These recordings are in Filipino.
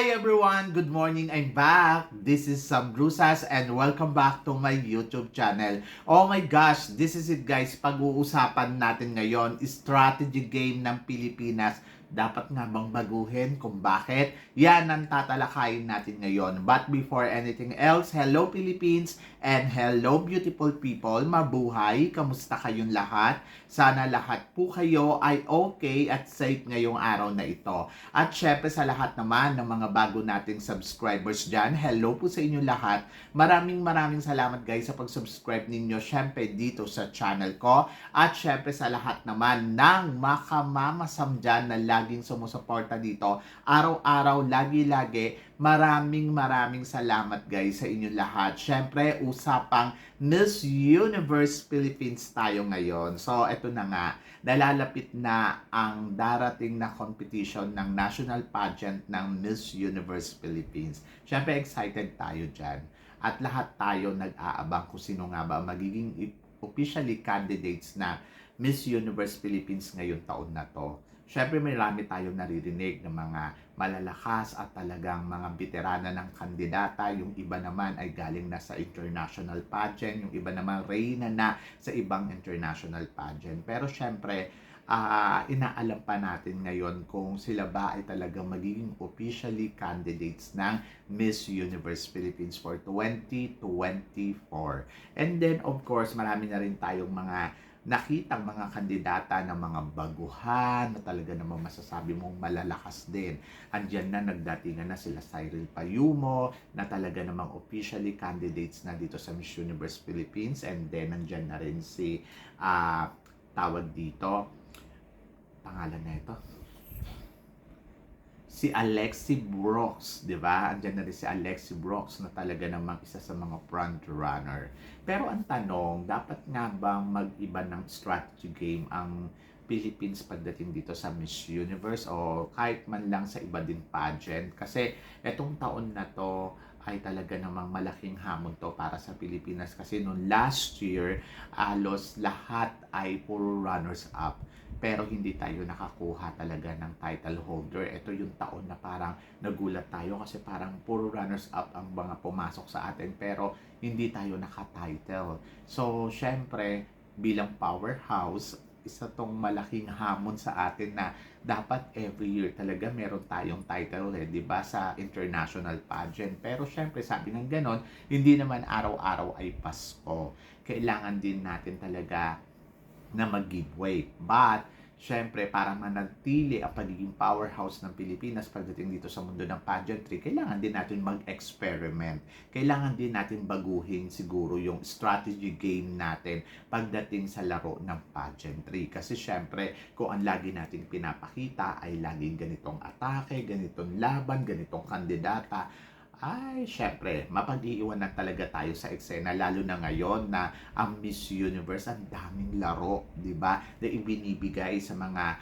Hi everyone! Good morning! I'm back! This is Sam Brusas and welcome back to my YouTube channel. Oh my gosh! This is it guys. Pag-uusapan natin ngayon, strategy game ng Pilipinas. Dapat nga bang baguhin? Kung bakit? Yan ang tatalakayin natin ngayon. But before anything else, hello Philippines and hello beautiful people. Mabuhay! Kamusta kayong lahat? Sana lahat po kayo ay okay at safe ngayong araw na ito. At syempre sa lahat naman ng mga bago nating subscribers dyan, hello po sa inyo lahat. Maraming maraming salamat guys sa pag-subscribe ninyo syempre dito sa channel ko. At syempre sa lahat naman ng makamamasam dyan na laging sumusuporta dito. Araw-araw, lagi-lagi, maraming maraming salamat guys sa inyo lahat. Syempre, usapang Miss Universe Philippines tayo ngayon. So, eto na nga, nalalapit na ang darating na competition ng national pageant ng Miss Universe Philippines. Syempre, excited tayo dyan. At lahat tayo nag-aabang kung sino nga ba magiging officially candidates na Miss Universe Philippines ngayong taon na to. Syempre may rami tayong naririnig ng mga malalakas at talagang mga veterana ng kandidata. Yung iba naman ay galing na sa international pageant. Yung iba naman reyna na sa ibang international pageant. Pero syempre, ah inaalam pa natin ngayon kung sila ba ay talagang magiging officially candidates ng Miss Universe Philippines for 2024. And then, of course, marami na rin tayong mga nakitang mga kandidata ng mga baguhan na talaga namang masasabi mong malalakas din. Andiyan na nagdatingan na sila Cyril Payumo na talaga namang officially candidates na dito sa Miss Universe Philippines and then nandyan na rin si ah, tawag dito pangalan na ito si Alexi Brooks, di ba? Andiyan na rin si Alexi Brooks na talaga namang isa sa mga front runner. Pero ang tanong, dapat nga bang mag-iba ng strategy game ang Philippines pagdating dito sa Miss Universe o kahit man lang sa iba din pageant? Kasi etong taon na to ay talaga namang malaking hamon to para sa Pilipinas kasi noong last year, alos lahat ay puro runners up pero hindi tayo nakakuha talaga ng title holder. Ito yung taon na parang nagulat tayo kasi parang puro runners up ang mga pumasok sa atin pero hindi tayo naka-title. So, syempre, bilang powerhouse, isa tong malaking hamon sa atin na dapat every year talaga meron tayong title eh, 'di ba sa international pageant. Pero syempre sabi ng ganon, hindi naman araw-araw ay Pasko. Kailangan din natin talaga na mag-giveaway. But, syempre, para manatili ang pagiging powerhouse ng Pilipinas pagdating dito sa mundo ng pageantry, kailangan din natin mag-experiment. Kailangan din natin baguhin siguro yung strategy game natin pagdating sa laro ng pageantry. Kasi syempre, kung ang lagi natin pinapakita ay laging ganitong atake, ganitong laban, ganitong kandidata, ay, syempre, mapag-iiwanan talaga tayo sa eksena, lalo na ngayon na ang Miss Universe, ang daming laro, di ba, na ibinibigay sa mga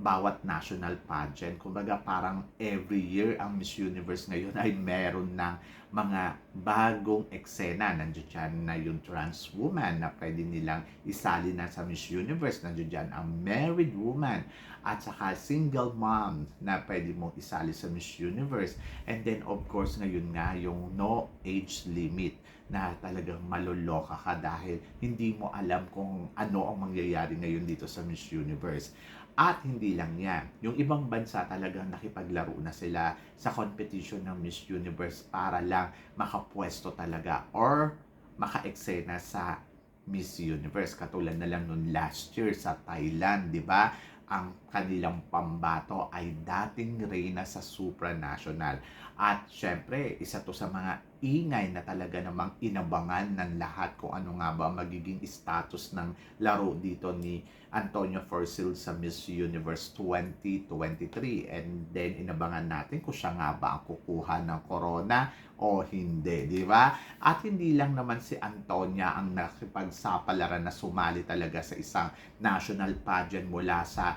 bawat national pageant. Kumbaga parang every year ang Miss Universe ngayon ay meron ng mga bagong eksena. Nandiyan dyan na yung trans woman na pwede nilang isali na sa Miss Universe. Nandiyan dyan ang married woman at saka single mom na pwede mong isali sa Miss Universe. And then of course ngayon nga yung no age limit na talagang maloloka ka dahil hindi mo alam kung ano ang mangyayari ngayon dito sa Miss Universe. At hindi lang yan. Yung ibang bansa talagang nakipaglaro na sila sa competition ng Miss Universe para lang makapwesto talaga or maka-eksena sa Miss Universe. Katulad na lang nun last year sa Thailand, di ba? Ang kanilang pambato ay dating reyna sa supranational. At syempre, isa to sa mga ingay na talaga namang inabangan ng lahat kung ano nga ba magiging status ng laro dito ni Antonio Forsil sa Miss Universe 2023. And then, inabangan natin kung siya nga ba ang kukuha ng corona o hindi, di ba? At hindi lang naman si Antonia ang nakipagsapalaran na sumali talaga sa isang national pageant mula sa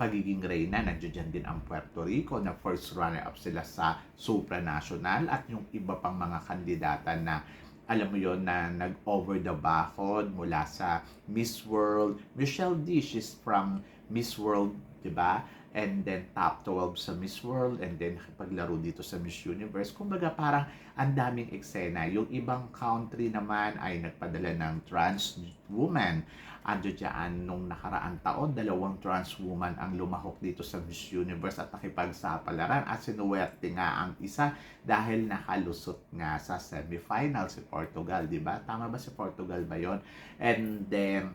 pagiging reyna, nandiyan din ang Puerto Rico na first runner-up sila sa supranational at yung iba pang mga kandidata na alam mo yon na nag-over the backhood mula sa Miss World. Michelle D, she's from Miss World, di ba? and then top 12 sa Miss World, and then nakipaglaro dito sa Miss Universe. Kumbaga parang ang daming eksena. Yung ibang country naman ay nagpadala ng trans woman. Dyan, nung nakaraang taon, dalawang trans woman ang lumahok dito sa Miss Universe at nakipagsapalaran at sinuwerte nga ang isa dahil nakalusot nga sa semifinal si Portugal, di ba? Tama ba si Portugal ba yon? And then,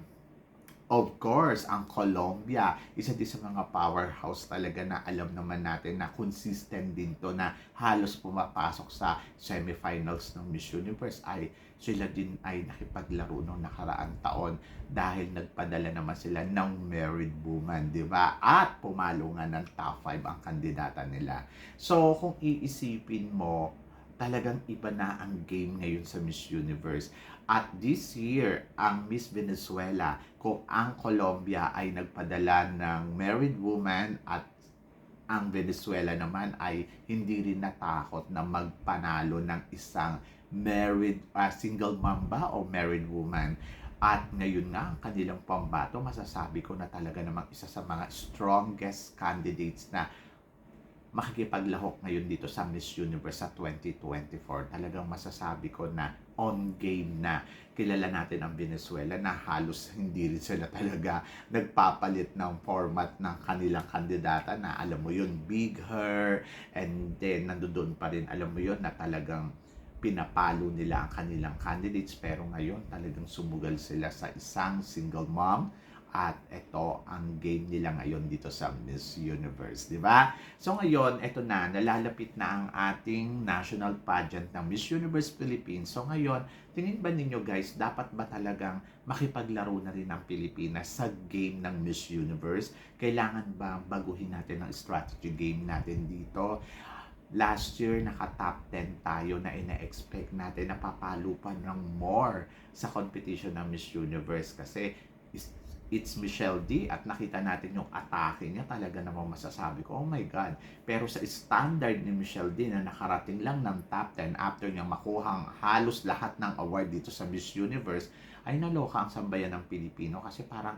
Of course, ang Colombia, isa din sa mga powerhouse talaga na alam naman natin na consistent din to na halos pumapasok sa semifinals ng Miss Universe ay sila din ay nakipaglaro noong nakaraang taon dahil nagpadala naman sila ng married woman, di ba? At pumalo nga ng top 5 ang kandidata nila. So, kung iisipin mo, talagang iba na ang game ngayon sa Miss Universe. At this year, ang Miss Venezuela, kung ang Colombia ay nagpadala ng married woman at ang Venezuela naman ay hindi rin natakot na magpanalo ng isang married, uh, single mom ba o married woman. At ngayon nga, ang kanilang pambato, masasabi ko na talaga namang isa sa mga strongest candidates na makikipaglahok ngayon dito sa Miss Universe sa 2024. Talagang masasabi ko na on game na. Kilala natin ang Venezuela na halos hindi rin sila talaga nagpapalit ng format ng kanilang kandidata na alam mo yun, big her, and then nandoon pa rin, alam mo yun, na talagang pinapalo nila ang kanilang candidates. Pero ngayon talagang sumugal sila sa isang single mom at ito ang game nila ngayon dito sa Miss Universe, di ba? So ngayon, ito na, nalalapit na ang ating national pageant ng Miss Universe Philippines. So ngayon, tingin ba ninyo guys, dapat ba talagang makipaglaro na rin ang Pilipinas sa game ng Miss Universe? Kailangan ba baguhin natin ang strategy game natin dito? last year naka-top 10 tayo na ina-expect natin na papalo pa ng more sa competition ng Miss Universe kasi it's Michelle D at nakita natin yung atake niya talaga namang masasabi ko, oh my God. Pero sa standard ni Michelle D na nakarating lang ng top 10 after niya makuhang halos lahat ng award dito sa Miss Universe, ay naloka ang sambayan ng Pilipino kasi parang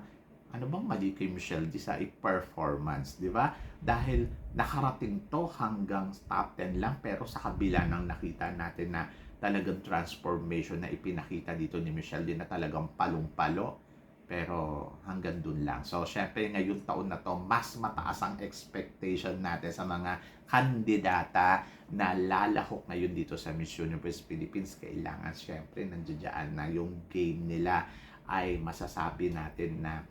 ano bang mali kay Michelle D sa performance, di ba? Dahil nakarating to hanggang top 10 lang pero sa kabila ng nakita natin na talagang transformation na ipinakita dito ni Michelle D na talagang palong-palo pero hanggang dun lang. So, syempre ngayong taon na to, mas mataas ang expectation natin sa mga kandidata na lalahok ngayon dito sa Miss Universe Philippines. Kailangan syempre nandiyan na yung game nila ay masasabi natin na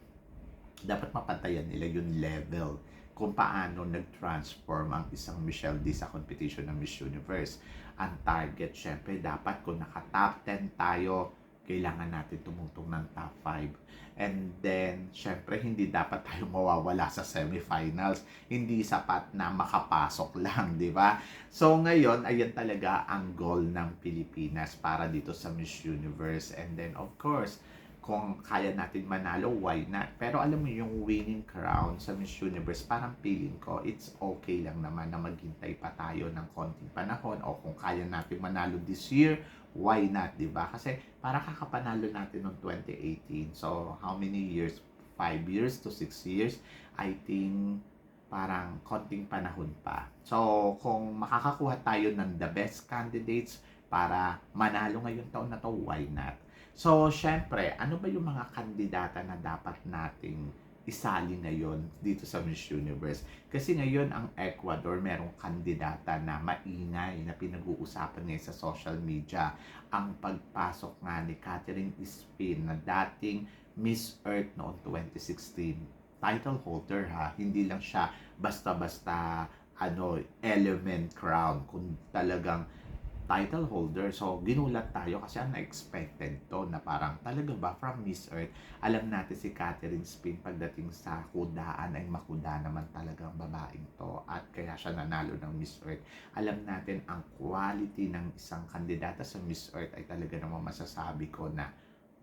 dapat mapantayan nila yung level kung paano nag-transform ang isang Michelle D sa competition ng Miss Universe. Ang target, syempre, dapat kung naka-top 10 tayo, kailangan natin tumutong ng top 5. And then, syempre, hindi dapat tayo mawawala sa semifinals. Hindi sapat na makapasok lang, di ba? So, ngayon, ayan talaga ang goal ng Pilipinas para dito sa Miss Universe. And then, of course, kung kaya natin manalo, why not? Pero alam mo yung winning crown sa Miss Universe, parang feeling ko, it's okay lang naman na maghintay pa tayo ng konting panahon o kung kaya natin manalo this year, why not, di ba? Kasi para kakapanalo natin noong 2018. So, how many years? 5 years to 6 years? I think parang konting panahon pa. So, kung makakakuha tayo ng the best candidates para manalo ngayong taon na to, why not? So, syempre, ano ba yung mga kandidata na dapat nating isali ngayon dito sa Miss Universe? Kasi ngayon ang Ecuador merong kandidata na maingay na pinag-uusapan ngayon sa social media. Ang pagpasok nga ni Catherine Spin na dating Miss Earth noong 2016 title holder ha? Hindi lang siya basta-basta ano element crown kung talagang title holder. So, ginulat tayo kasi ang expected to na parang talaga ba from Miss Earth, alam natin si Catherine Spin pagdating sa kudaan ay makuda naman talagang babaeng to at kaya siya nanalo ng Miss Earth. Alam natin ang quality ng isang kandidata sa Miss Earth ay talaga naman masasabi ko na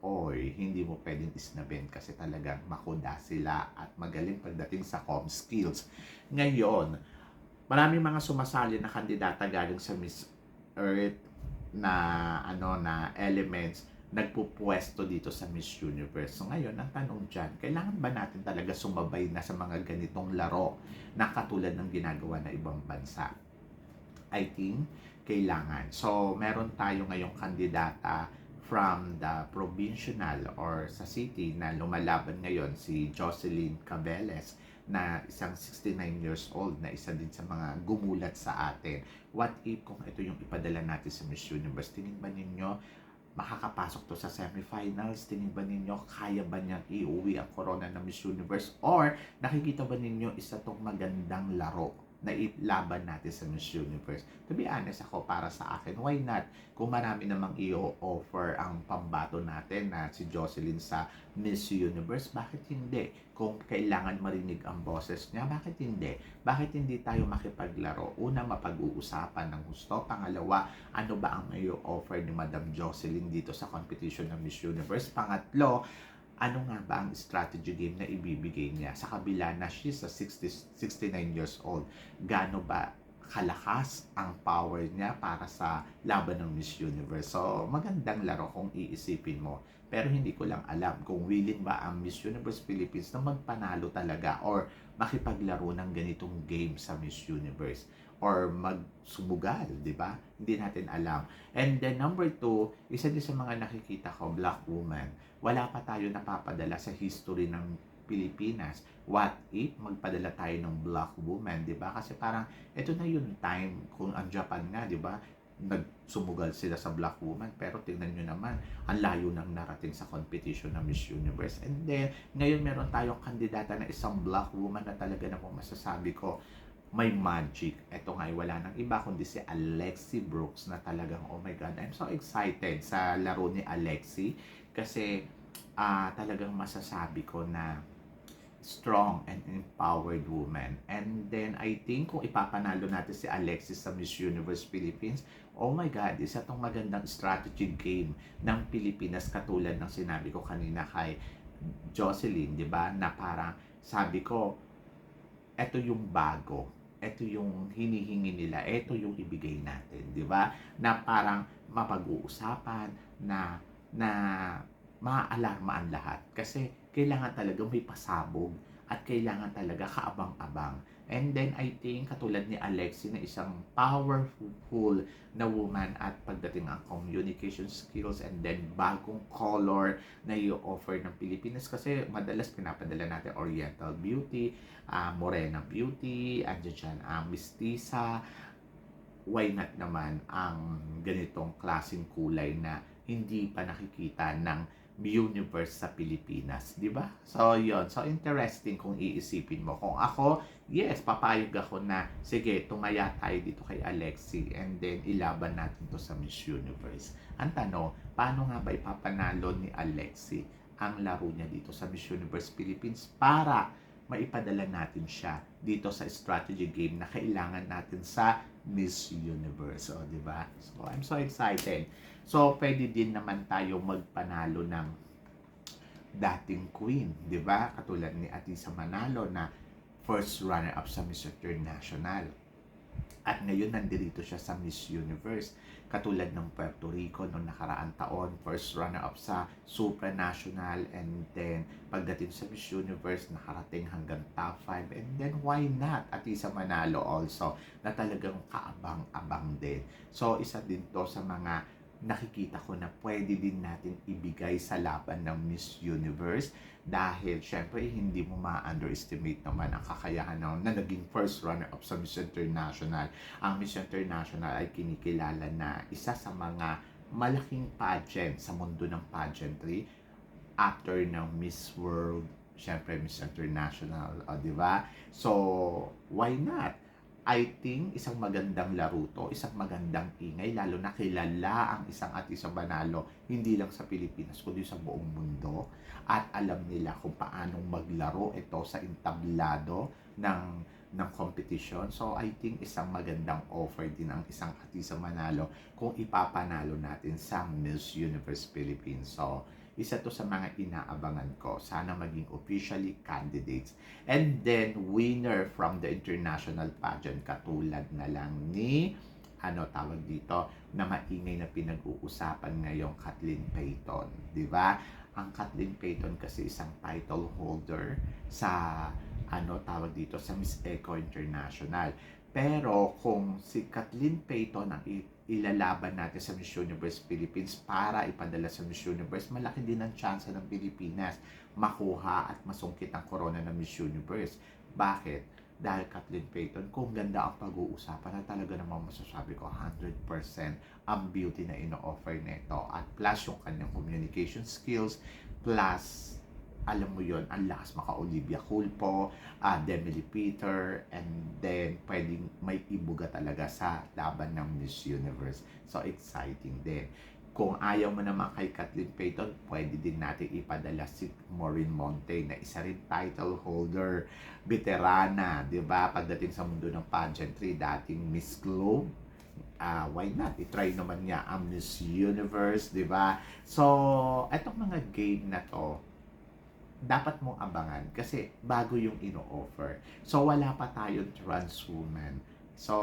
oy, hindi mo pwedeng isnabin kasi talagang makuda sila at magaling pagdating sa com skills. Ngayon, maraming mga sumasali na kandidata galing sa Miss earth na ano na elements nagpupwesto dito sa Miss Universe. So ngayon, ang tanong dyan, kailangan ba natin talaga sumabay na sa mga ganitong laro na katulad ng ginagawa na ibang bansa? I think, kailangan. So, meron tayo ngayong kandidata from the provincial or sa city na lumalaban ngayon si Jocelyn Cabeles na isang 69 years old na isa din sa mga gumulat sa atin. What if kung ito yung ipadala natin sa Miss Universe? Tingin ba ninyo makakapasok to sa semifinals? Tingin ba ninyo kaya ba niyang iuwi ang corona ng Miss Universe? Or nakikita ba ninyo isa tong magandang laro na ilaban natin sa Miss Universe? To be honest ako, para sa akin, why not? Kung marami namang i-offer ang pambato natin na si Jocelyn sa Miss Universe, bakit hindi? Kung kailangan marinig ang boses niya, bakit hindi? Bakit hindi tayo makipaglaro? Una, mapag-uusapan ng gusto. Pangalawa, ano ba ang may offer ni Madam Jocelyn dito sa competition ng Miss Universe? Pangatlo, ano nga ba ang strategy game na ibibigay niya sa kabila na she's a 60, 69 years old? Gaano ba kalakas ang power niya para sa laban ng Miss Universe? So, magandang laro kung iisipin mo. Pero hindi ko lang alam kung willing ba ang Miss Universe Philippines na magpanalo talaga or makipaglaro ng ganitong game sa Miss Universe or magsumugal, di ba? Hindi natin alam. And then number two, isa din sa mga nakikita ko, black woman. Wala pa tayo napapadala sa history ng Pilipinas. What if magpadala tayo ng black woman, di ba? Kasi parang ito na yung time kung ang Japan nga, di ba? nagsumugal sila sa black woman pero tingnan nyo naman ang layo nang narating sa competition ng Miss Universe and then ngayon meron tayong kandidata na isang black woman na talaga na po masasabi ko may magic. Ito nga, wala nang iba kundi si Alexi Brooks na talagang, oh my God, I'm so excited sa laro ni Alexi kasi uh, talagang masasabi ko na strong and empowered woman. And then, I think kung ipapanalo natin si Alexis sa Miss Universe Philippines, oh my God, isa tong magandang strategy game ng Pilipinas katulad ng sinabi ko kanina kay Jocelyn, di ba? Na parang sabi ko, eto yung bago. Ito yung hinihingi nila. Ito yung ibigay natin. Di ba? Na parang mapag-uusapan na na maaalarma ang lahat. Kasi kailangan talaga may pasabog at kailangan talaga kaabang-abang. And then I think katulad ni Alexi na isang powerful na woman at pagdating ang communication skills and then bagong color na i-offer ng Pilipinas kasi madalas pinapadala natin Oriental Beauty, uh, Morena Beauty, andyan dyan ang uh, Mistisa, why not naman ang ganitong klaseng kulay na hindi pa nakikita ng universe sa Pilipinas, di ba? So, yon So, interesting kung iisipin mo. Kung ako, yes, papayag ako na, sige, tumaya tayo dito kay Alexi and then ilaban natin to sa Miss Universe. Ang tanong, paano nga ba ipapanalo ni Alexi ang laro niya dito sa Miss Universe Philippines para maipadala natin siya dito sa strategy game na kailangan natin sa Miss Universe. O, di ba? So, I'm so excited. So, pwede din naman tayo magpanalo ng dating queen, di ba? Katulad ni Atisa Manalo na first runner-up sa Miss International. At ngayon nandirito siya sa Miss Universe. Katulad ng Puerto Rico noong nakaraang taon, first runner-up sa supranational and then pagdating sa Miss Universe, nakarating hanggang top 5. And then why not? At isa Manalo also na talagang kaabang-abang din. So isa din to sa mga nakikita ko na pwede din natin ibigay sa laban ng Miss Universe dahil syempre hindi mo ma-underestimate naman ang kakayahan ng, na naging first runner-up sa Miss International. Ang Miss International ay kinikilala na isa sa mga malaking pageant sa mundo ng pageantry after ng Miss World, syempre Miss International, o, di ba? So, why not? I think isang magandang laro to, isang magandang ingay, lalo na kilala ang isang at isang banalo, hindi lang sa Pilipinas, kundi sa buong mundo. At alam nila kung paano maglaro ito sa entablado ng ng competition. So, I think isang magandang offer din ang isang at isang manalo kung ipapanalo natin sa Miss Universe Philippines. So, isa to sa mga inaabangan ko. Sana maging officially candidates. And then, winner from the international pageant katulad na lang ni ano tawag dito na maingay na pinag-uusapan ngayong Kathleen Payton, di ba? Ang Kathleen Payton kasi isang title holder sa ano tawag dito sa Miss Eco International. Pero kung si Kathleen Payton ang ilalaban natin sa Miss Universe Philippines para ipadala sa Miss Universe, malaki din ang chance ng Pilipinas makuha at masungkit ang corona ng Miss Universe. Bakit? Dahil Kathleen Payton, kung ganda ang pag-uusapan na talaga namang masasabi ko 100% ang beauty na ino-offer nito at plus yung kanyang communication skills plus alam mo yon ang lakas maka Olivia Culpo, uh, Demi Peter, and then pwedeng may ibuga talaga sa laban ng Miss Universe. So exciting din. Kung ayaw mo naman kay Kathleen Payton, pwede din natin ipadala si Maureen Monte na isa rin title holder, veterana, di ba? Pagdating sa mundo ng pageantry, dating Miss Globe, ah why not? I-try naman niya ang Miss Universe, di ba? So, etong mga game na to, dapat mong abangan kasi bago yung ino-offer. So, wala pa tayong trans woman. So,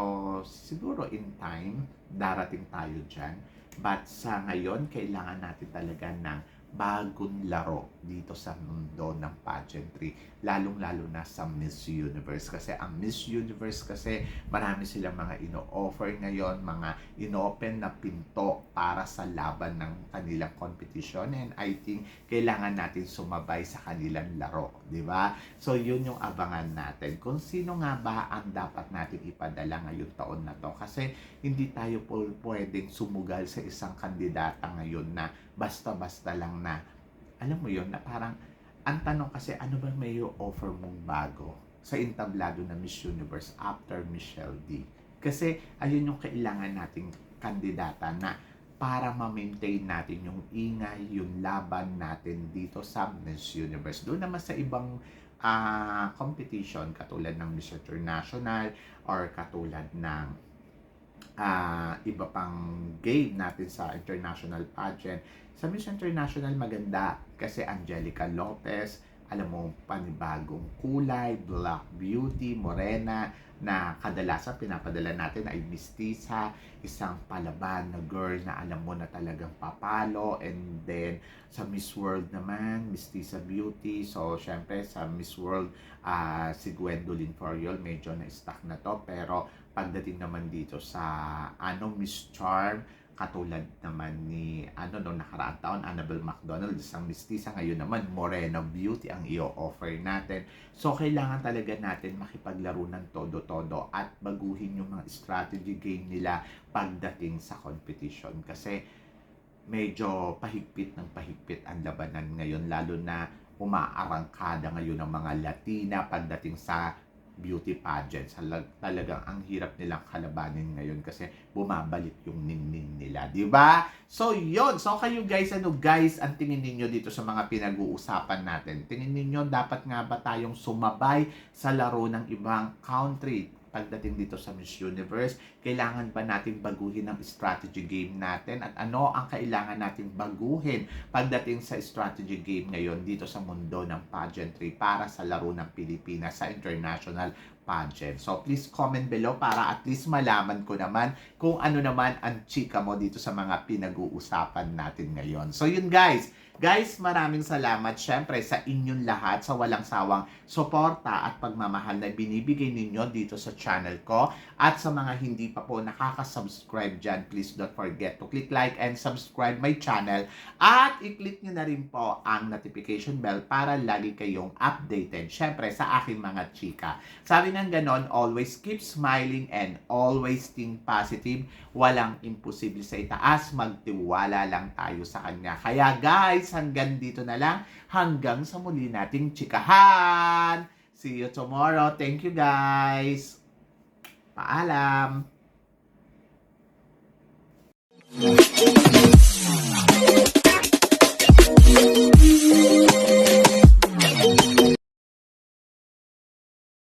siguro in time, darating tayo dyan. But sa ngayon, kailangan natin talaga ng bagong laro dito sa mundo ng pageantry. Lalong-lalo na sa Miss Universe. Kasi ang Miss Universe kasi marami silang mga ino-offer ngayon, mga inopen na pinto para sa laban ng kanilang competition. And I think kailangan natin sumabay sa kanilang laro. Di ba? So yun yung abangan natin. Kung sino nga ba ang dapat natin ipadala ngayong taon na to. Kasi hindi tayo pwedeng sumugal sa isang kandidata ngayon na basta-basta lang na alam mo yon na parang ang tanong kasi ano ba may offer mong bago sa entablado na Miss Universe after Michelle D. Kasi ayun yung kailangan nating kandidata na para ma-maintain natin yung ingay, yung laban natin dito sa Miss Universe. Doon naman sa ibang ah, competition katulad ng Miss International or katulad ng ah, iba pang game natin sa international pageant. Sa Miss International maganda kasi Angelica Lopez, alam mo, panibagong kulay, black beauty, morena, na kadalasan pinapadala natin ay mistisa, isang palaban na girl na alam mo na talagang papalo, and then sa Miss World naman, mistisa beauty, so syempre sa Miss World, ah, si Gwendolyn Foriol, medyo na-stuck na to, pero pagdating naman dito sa ano Miss Charm, katulad naman ni ano no nakaraang taon Annabelle McDonald isang mistisa ngayon naman Moreno Beauty ang i-offer natin. So kailangan talaga natin makipaglaro ng todo-todo at baguhin yung mga strategy game nila pagdating sa competition. Kasi medyo pahigpit ng pahigpit ang labanan ngayon lalo na umaarangkada ngayon ng mga Latina pagdating sa beauty pageants. Halag, talagang ang hirap nilang kalabanin ngayon kasi bumabalik yung ningning nila, di ba? So, yon So, kayo guys, ano guys, ang tingin ninyo dito sa mga pinag-uusapan natin? Tingin ninyo, dapat nga ba tayong sumabay sa laro ng ibang country? Pagdating dito sa Miss Universe, kailangan ba natin baguhin ang strategy game natin at ano ang kailangan natin baguhin pagdating sa strategy game ngayon dito sa mundo ng pageantry para sa laro ng Pilipinas sa international pageant. So please comment below para at least malaman ko naman kung ano naman ang chika mo dito sa mga pinag-uusapan natin ngayon. So yun guys, Guys, maraming salamat syempre sa inyong lahat sa walang sawang suporta at pagmamahal na binibigay ninyo dito sa channel ko. At sa mga hindi pa po nakaka-subscribe dyan, please don't forget to click like and subscribe my channel. At i-click nyo na rin po ang notification bell para lagi kayong updated syempre sa aking mga chika. Sabi ng ganon, always keep smiling and always think positive. Walang imposible sa itaas, magtiwala lang tayo sa kanya. Kaya guys, guys, hanggang dito na lang. Hanggang sa muli nating chikahan. See you tomorrow. Thank you guys. Paalam.